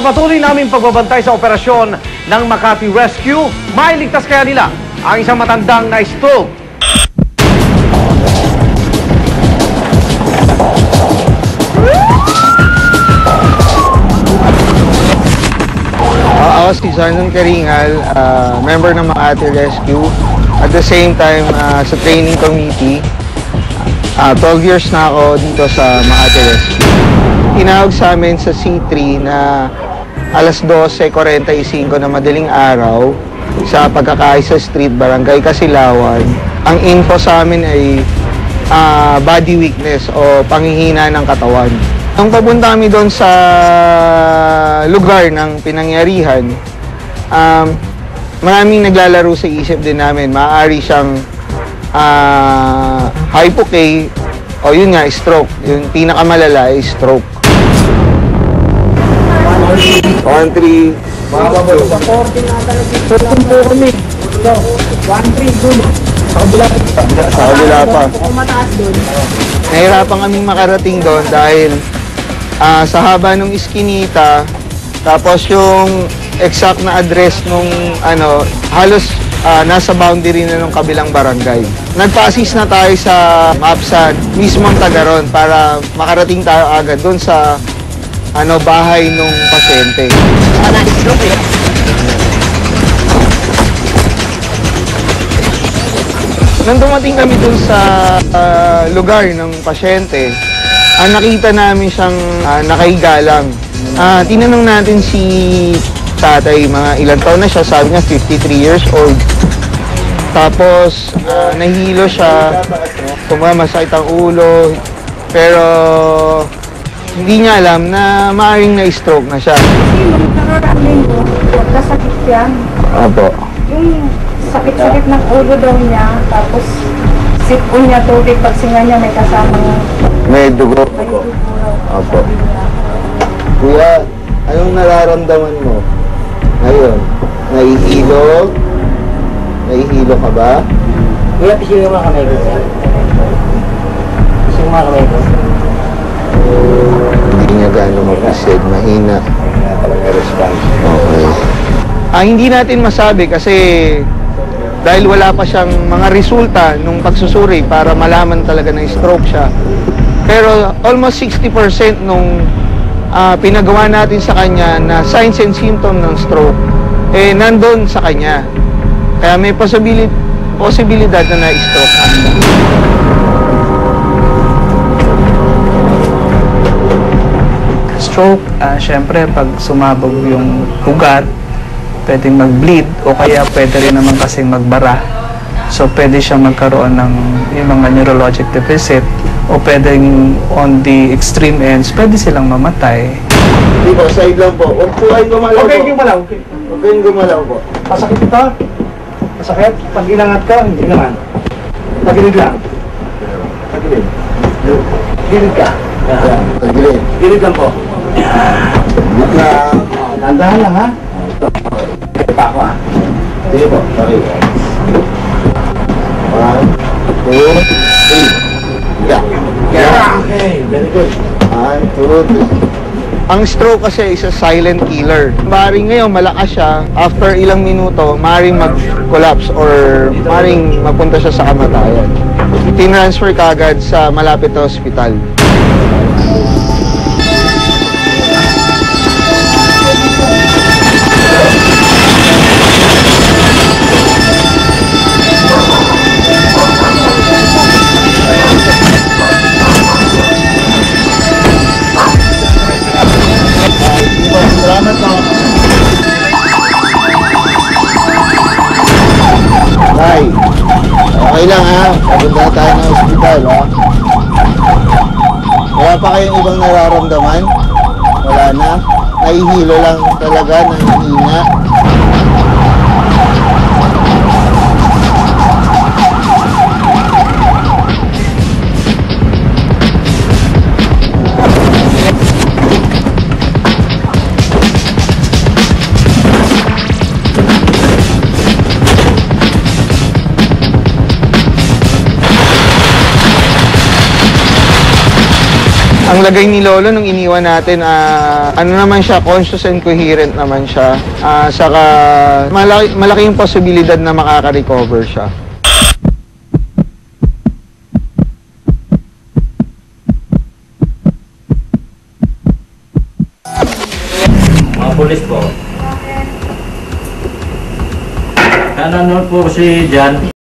Sa patuloy naming pagbabantay sa operasyon ng Makati Rescue, mailigtas kaya nila ang isang matandang na stroke. Uh, ako si Zanon Karingal, uh, member ng Makati Rescue. At the same time, uh, sa training committee. Uh, 12 years na ako dito sa Makati Rescue. Tinawag sa amin sa C3 na alas 12.45 na madaling araw sa pagkakay sa street barangay Kasilawan. Ang info sa amin ay ah, body weakness o panghihina ng katawan. Nung papunta kami doon sa lugar ng pinangyarihan, um, maraming naglalaro sa isip din namin. Maaari siyang ah, hypoK o yun nga, stroke. Yung pinakamalala ay stroke. 1, 3, sa kabila pa. Nahirapan kaming makarating doon dahil ah, sa haba ng iskinita, tapos yung exact na address nung ano, halos ah, nasa boundary na ng kabilang barangay. Nagpa-assist na tayo sa MAPSAD, mismong tagaron para makarating tayo agad doon sa ano bahay nung pasyente. Nung dumating kami dun sa ah, lugar ng pasyente, ah, nakita namin siyang ah, nakahiga lang. Ah, tinanong natin si tatay, mga ilang taon na siya, sabi niya 53 years old. Tapos, ah, nahilo siya, kumbaga masakit ang ulo, pero hindi niya alam na maaaring na-stroke na siya. Kasi nung nakaraan linggo, nagkasakit yan. Opo. Yung sakit-sakit ng ulo daw niya, tapos sipon niya tubig, pag singa niya may kasamang May dugo. may dugo. Opo. Kuya, anong nararamdaman mo ngayon? Nahihilo? Nahihilo ka ba? Kuya, pising yung mga kamay ko. Pising yung mga kamay ko. Hindi niya gaano mag-isip, mahina. Okay. Ah, hindi natin masabi kasi dahil wala pa siyang mga resulta nung pagsusuri para malaman talaga na stroke siya. Pero almost 60% nung ah, pinagawa natin sa kanya na signs and symptoms ng stroke, eh nandun sa kanya. Kaya may possibility, posibilidad na na-stroke na stroke, ah, syempre pag sumabog yung ugat, pwedeng mag-bleed o kaya pwede rin naman kasing magbara. So pwede siyang magkaroon ng yung mga neurologic deficit o pwedeng on the extreme ends, pwede silang mamatay. Hindi po, side lang po. Huwag po kayo gumalaw Okay, po. gumalaw. Okay. Huwag kayong gumalaw po. Masakit ito? Masakit? Pag inangat ka, hindi naman. Tagilid lang. Tagilid. Gilid ka. Yan, tagilid. Gilid lang po. Gilid lang. Dandahan lang ha. Ito pa ako ha. Sige po, sorry. One, two, three. Yeah. Yeah. Okay, very good. One, two, three. Ang stroke kasi is a silent killer. Maring ngayon malakas siya, after ilang minuto, maring mag-collapse or maring mapunta siya sa kamatayan. Tinransfer kagad sa malapit na hospital. Lang ha. Papunta na tayo ng hospital ha. Wala pa kayong ibang nararamdaman? Wala na? Nahihilo lang talaga, nangihina. Ang lagay ni Lolo nung iniwan natin, ah, ano naman siya, conscious and coherent naman siya. Ah, saka malaki, malaki yung posibilidad na makaka-recover siya. Mga pulis po. Nanonood po si Jan.